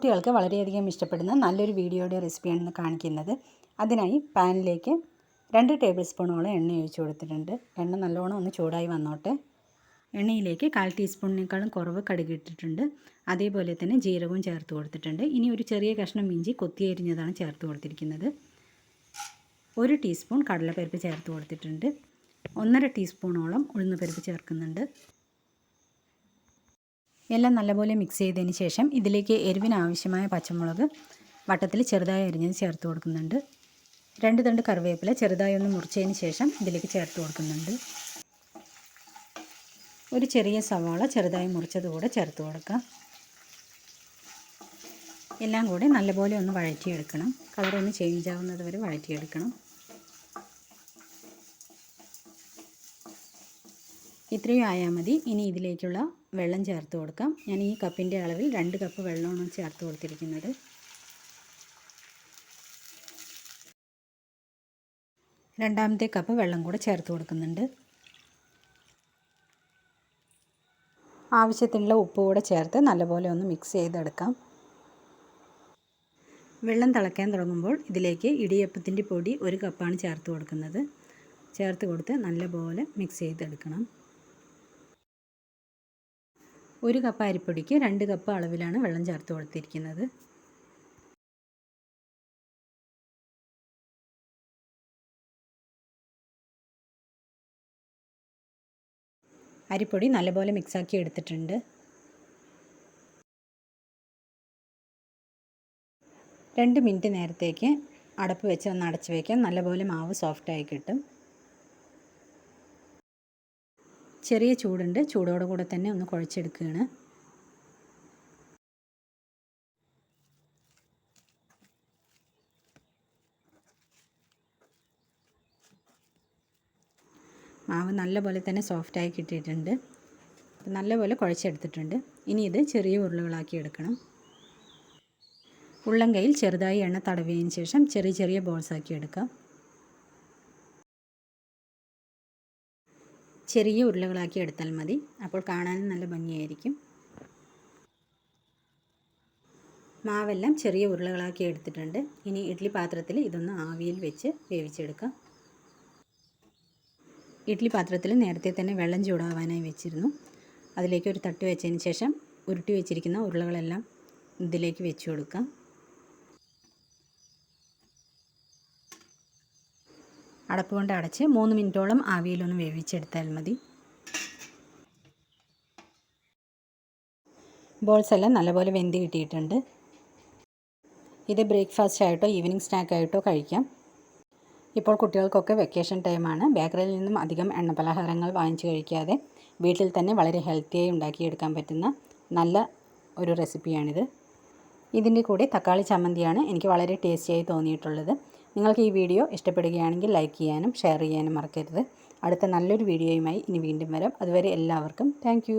കുട്ടികൾക്ക് വളരെയധികം ഇഷ്ടപ്പെടുന്ന നല്ലൊരു വീഡിയോയുടെ റെസിപ്പിയാണ് കാണിക്കുന്നത്. അതിനായി പാനിലേക്ക് രണ്ട് ടേബിൾ സ്പൂണോളം എണ്ണ ഒഴിച്ച് കൊടുത്തിട്ടുണ്ട്. എണ്ണ നല്ലോണം ഒന്ന് ചൂടായി വന്നോട്ടെ. എണ്ണയിലേക്ക് കാൽ ടീസ്പൂണിനേക്കാളും കുറവ് കടുകിട്ടിട്ടുണ്ട് അതേപോലെ തന്നെ ജീരകവും ചേർത്ത് കൊടുത്തിട്ടുണ്ട്. ഇനി ഒരു ചെറിയ കഷ്ണം ഇഞ്ചി കൊത്തി അരിഞ്ഞതാണ് ചേർത്ത് കൊടുത്തിരിക്കുന്നത്. ഒരു ടീസ്പൂൺ കടലപ്പരിപ്പ് ചേർത്ത് കൊടുത്തിട്ടുണ്ട്. ഒന്നര ടീസ്പൂണോളം ഉഴുന്നുപരിപ്പ് ചേർക്കുന്നുണ്ട്. എല്ലാം നല്ലപോലെ മിക്സ് ചെയ്തതിന് ശേഷം ഇതിലേക്ക് എരിവിന് ആവശ്യമായ പച്ചമുളക് വട്ടത്തിൽ ചെറുതായി അരിഞ്ഞത് ചേർത്ത് കൊടുക്കുന്നുണ്ട്. രണ്ട് തണ്ട് കറിവേപ്പില ചെറുതായി ഒന്ന് മുറിച്ചതിന് ശേഷം ഇതിലേക്ക് ചേർത്ത് കൊടുക്കുന്നുണ്ട്. ഒരു ചെറിയ സവാള ചെറുതായി മുറിച്ചത് കൂടെ ചേർത്ത് കൊടുക്കാം. എല്ലാം കൂടെ നല്ലപോലെ ഒന്ന് വഴറ്റിയെടുക്കണം. കളറൊന്ന് ചേഞ്ച് ആവുന്നത് വരെ വഴറ്റിയെടുക്കണം. ഇത്രയും ആയാൽ മതി. ഇനി ഇതിലേക്കുള്ള വെള്ളം ചേർത്ത് കൊടുക്കാം. ഞാൻ ഈ കപ്പിന്റെ അളവിൽ രണ്ട് കപ്പ് വെള്ളമാണ് ചേർത്ത് കൊടുത്തിരിക്കുന്നത്. രണ്ടാമത്തെ കപ്പ് വെള്ളം കൂടെ ചേർത്ത് കൊടുക്കുന്നുണ്ട്. ആവശ്യത്തിനുള്ള ഉപ്പ് കൂടെ ചേർത്ത് നല്ലപോലെ ഒന്ന് മിക്സ് ചെയ്തെടുക്കാം. വെള്ളം തിളയ്ക്കാൻ തുടങ്ങുമ്പോൾ ഇതിലേക്ക് ഇടിയപ്പത്തിന്റെ പൊടി ഒരു കപ്പാണ് ചേർത്ത് കൊടുക്കുന്നത്. ചേർത്ത് കൊടുത്ത് നല്ലപോലെ മിക്സ് ചെയ്തെടുക്കണം. ഒരു കപ്പ് അരിപ്പൊടിക്ക് രണ്ട് കപ്പ് അളവിലാണ് വെള്ളം ചേർത്ത് കൊടുത്തിരിക്കുന്നത്. അരിപ്പൊടി നല്ലപോലെ മിക്സാക്കി എടുത്തിട്ടുണ്ട്. രണ്ട് മിനിറ്റ് നേരത്തേക്ക് അടപ്പ് വെച്ച് ഒന്ന് അടച്ചു വയ്ക്കാം നല്ലപോലെ മാവ് സോഫ്റ്റായി കിട്ടും. ചെറിയ ചൂടുണ്ട്. ചൂടോടെ കൂടെ തന്നെ ഒന്ന് കുഴച്ചെടുക്കുകയാണ്. മാവ് നല്ലപോലെ തന്നെ സോഫ്റ്റായി കിട്ടിയിട്ടുണ്ട്. നല്ലപോലെ കുഴച്ചെടുത്തിട്ടുണ്ട്. ഇനി ഇത് ചെറിയ ഉരുളകളാക്കി എടുക്കണം. ഉള്ളം കയ്യിൽ ചെറുതായി എണ്ണ തടവിയതിന് ശേഷം ചെറിയ ചെറിയ ബോൾസാക്കി എടുക്കാം. ചെറിയ ഉരുളകളാക്കി എടുത്താൽ മതി. അപ്പോൾ കാണാനും നല്ല ഭംഗിയായിരിക്കും. മാവെല്ലാം ചെറിയ ഉരുളകളാക്കി എടുത്തിട്ടുണ്ട്. ഇനി ഇഡ്ഡലി പാത്രത്തിൽ ഇതൊന്ന് ആവിയിൽ വെച്ച് വേവിച്ചെടുക്കാം. ഇഡ്ഡലി പാത്രത്തിൽ നേരത്തെ തന്നെ വെള്ളം ചൂടാവാനായി വെച്ചിരുന്നു. അതിലേക്ക് ഒരു തട്ട് വെച്ചതിന് ശേഷം ഉരുട്ടി വെച്ചിരിക്കുന്ന ഉരുളകളെല്ലാം ഇതിലേക്ക് വെച്ചു കൊടുക്കാം. അടപ്പ് കൊണ്ട് അടച്ച് മൂന്ന് മിനിറ്റോളം ആവിയിലൊന്ന് വേവിച്ചെടുത്താൽ മതി. ബോൾസ് എല്ലാം നല്ലപോലെ വെന്ത് കിട്ടിയിട്ടുണ്ട്. ഇത് ബ്രേക്ക്ഫാസ്റ്റ് ആയിട്ടോ ഈവനിങ് സ്നാക്ക് ആയിട്ടോ കഴിക്കാം. ഇപ്പോൾ കുട്ടികൾക്കൊക്കെ വെക്കേഷൻ ടൈമാണ് ബേക്കറിയിൽ നിന്നും അധികം എണ്ണ പലഹാരങ്ങൾ വാങ്ങിച്ച് കഴിക്കാതെ വീട്ടിൽ തന്നെ വളരെ ഹെൽത്തിയായി ഉണ്ടാക്കിയെടുക്കാൻ പറ്റുന്ന നല്ല ഒരു റെസിപ്പിയാണിത് ഇതിന്റെ കൂടെ തക്കാളി ചമ്മന്തിയാണ് എനിക്ക് വളരെ ടേസ്റ്റിയായി തോന്നിയിട്ടുള്ളത്. നിങ്ങൾക്ക് ഈ വീഡിയോ ഇഷ്ടപ്പെടുകയാണെങ്കിൽ ലൈക്ക് ചെയ്യാനും ഷെയർ ചെയ്യാനും മറക്കരുത്. അടുത്ത നല്ലൊരു വീഡിയോയുമായി ഇനി വീണ്ടും വരാം. അതുവരെ എല്ലാവർക്കും താങ്ക്